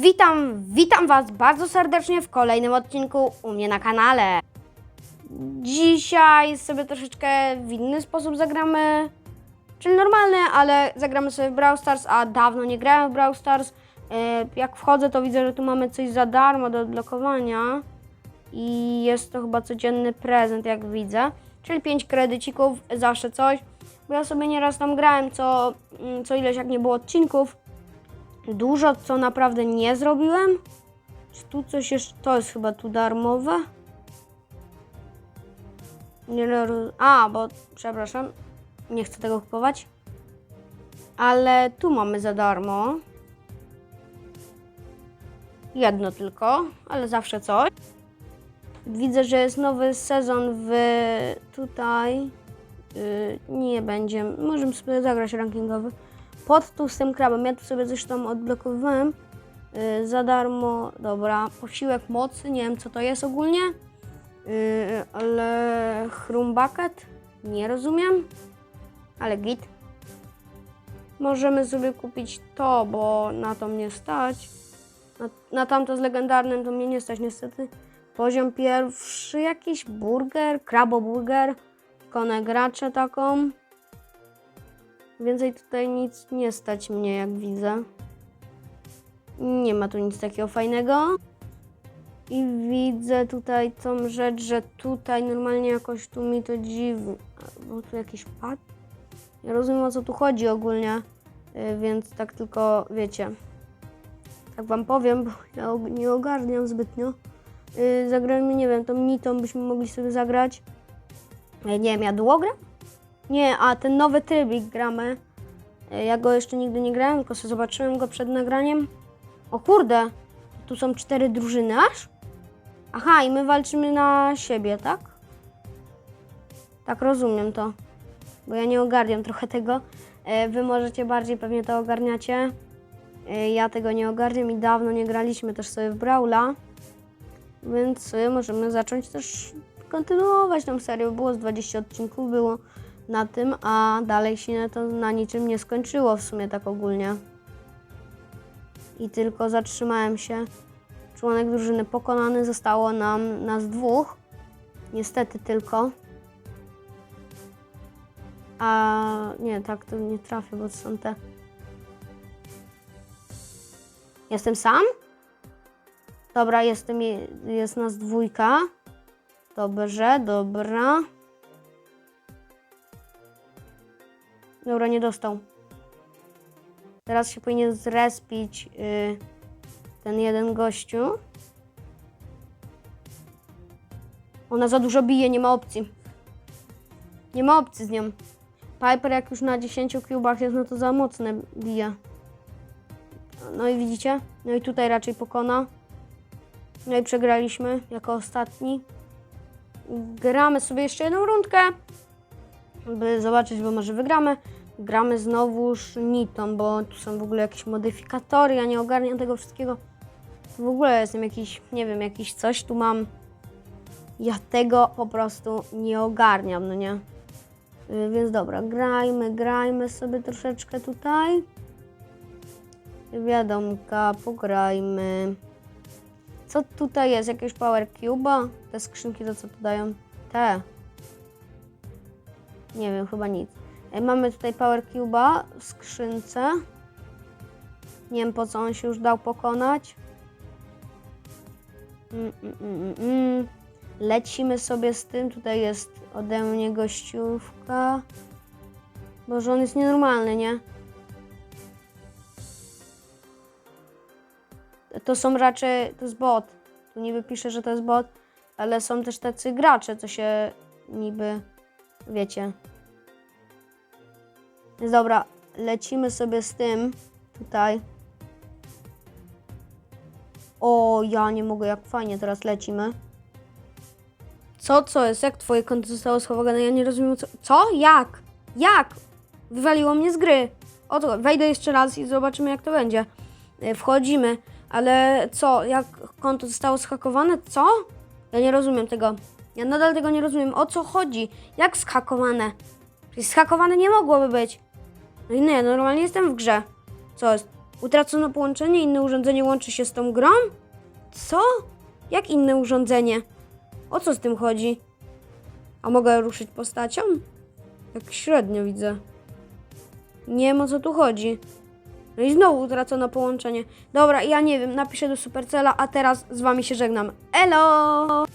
Witam, witam Was bardzo serdecznie w kolejnym odcinku u mnie na kanale. Dzisiaj sobie troszeczkę w inny sposób zagramy, czyli normalny, ale zagramy sobie w Brawl Stars, a dawno nie grałem w Brawl Stars. E, Jak wchodzę, to widzę, że tu mamy coś za darmo do odblokowania. I jest to chyba codzienny prezent, jak widzę, czyli 5 kredycików, zawsze coś, bo ja sobie nieraz tam grałem co, mm, co ileś, jak nie było odcinków, Dużo co naprawdę nie zrobiłem. Czy tu coś jeszcze? To jest chyba tu darmowe. Nie roz- A, bo przepraszam. Nie chcę tego kupować. Ale tu mamy za darmo. Jedno tylko, ale zawsze coś. Widzę, że jest nowy sezon w tutaj. Yy, nie będzie. Możemy sobie zagrać rankingowy pod tłustym krabem. Ja tu sobie coś tam odblokowywałem yy, za darmo. Dobra, posiłek mocy, nie wiem co to jest ogólnie, yy, ale chrum bucket, nie rozumiem, ale git. Możemy sobie kupić to, bo na to mnie stać. Na, na tamto z legendarnym to mnie nie stać niestety. Poziom pierwszy, jakiś burger, kraboburger, konę gracze taką. Więcej tutaj nic nie stać mnie, jak widzę. Nie ma tu nic takiego fajnego. I widzę tutaj tą rzecz, że tutaj normalnie jakoś tu mi to dziwnie. Bo tu jakiś pad? Ja rozumiem o co tu chodzi ogólnie, y, więc tak tylko wiecie. Tak wam powiem, bo ja nie ogarniam zbytnio. Yy, Zagrajmy, nie wiem, tą nitą byśmy mogli sobie zagrać. Ja nie wiem, ja długo gram? Nie, a ten nowy trybik gramy. E, Ja go jeszcze nigdy nie grałem, tylko sobie zobaczyłem go przed nagraniem. O kurde, tu są cztery drużyny aż? Aha, i my walczymy na siebie, tak? Tak rozumiem to, bo ja nie ogarniam trochę tego. E, Wy możecie bardziej pewnie to ogarniacie. E, Ja tego nie ogarniam i dawno nie graliśmy też sobie w Brawla. Więc możemy zacząć też kontynuować tą serię. Było z 20 odcinków, było na tym, a dalej się to na niczym nie skończyło w sumie tak ogólnie. I tylko zatrzymałem się. Członek drużyny pokonany, zostało nam nas dwóch. Niestety tylko. A nie, tak to nie trafię, bo to są te. Jestem sam? Dobra, jestem, je- jest nas dwójka. Dobrze, dobra. Dobra, nie dostał. Teraz się powinien zrespić y, ten jeden gościu. Ona za dużo bije, nie ma opcji. Nie ma opcji z nią. Piper jak już na 10 cubach jest, no to za mocne bije. No i widzicie? No i tutaj raczej pokona. No i przegraliśmy jako ostatni. Gramy sobie jeszcze jedną rundkę by zobaczyć, bo może wygramy. Gramy znowuż nitą, bo tu są w ogóle jakieś modyfikatory, ja nie ogarniam tego wszystkiego. W ogóle jestem jakiś, nie wiem, jakiś coś tu mam. Ja tego po prostu nie ogarniam, no nie? Y, Więc dobra, grajmy, grajmy sobie troszeczkę tutaj. Wiadomka, pograjmy. Co tutaj jest? Jakieś power cube'a? Te skrzynki to co tu dają? Te. Nie wiem, chyba nic. E, Mamy tutaj Power Cube'a w skrzynce. Nie wiem po co on się już dał pokonać. Mm, mm, mm, mm, mm. Lecimy sobie z tym. Tutaj jest ode mnie gościówka. Boże, on jest nienormalny, nie? To są raczej, to jest bot. Tu niby pisze, że to jest bot, ale są też tacy gracze, co się niby, wiecie, dobra, lecimy sobie z tym tutaj. O, ja nie mogę, jak fajnie teraz lecimy. Co, co jest? Jak twoje konto zostało schowane? Ja nie rozumiem, co... Co? Jak? Jak? Wywaliło mnie z gry. Oto, wejdę jeszcze raz i zobaczymy, jak to będzie. E, Wchodzimy, ale co? Jak konto zostało schakowane? Co? Ja nie rozumiem tego. Ja nadal tego nie rozumiem. O co chodzi? Jak schakowane? Przecież schakowane nie mogłoby być. No i nie, normalnie jestem w grze. Co jest? Utracono połączenie, inne urządzenie łączy się z tą grą? Co? Jak inne urządzenie? O co z tym chodzi? A mogę ruszyć postacią? Tak średnio widzę. Nie wiem o co tu chodzi. No i znowu utracono połączenie. Dobra, ja nie wiem, napiszę do Supercella, a teraz z wami się żegnam. Elo!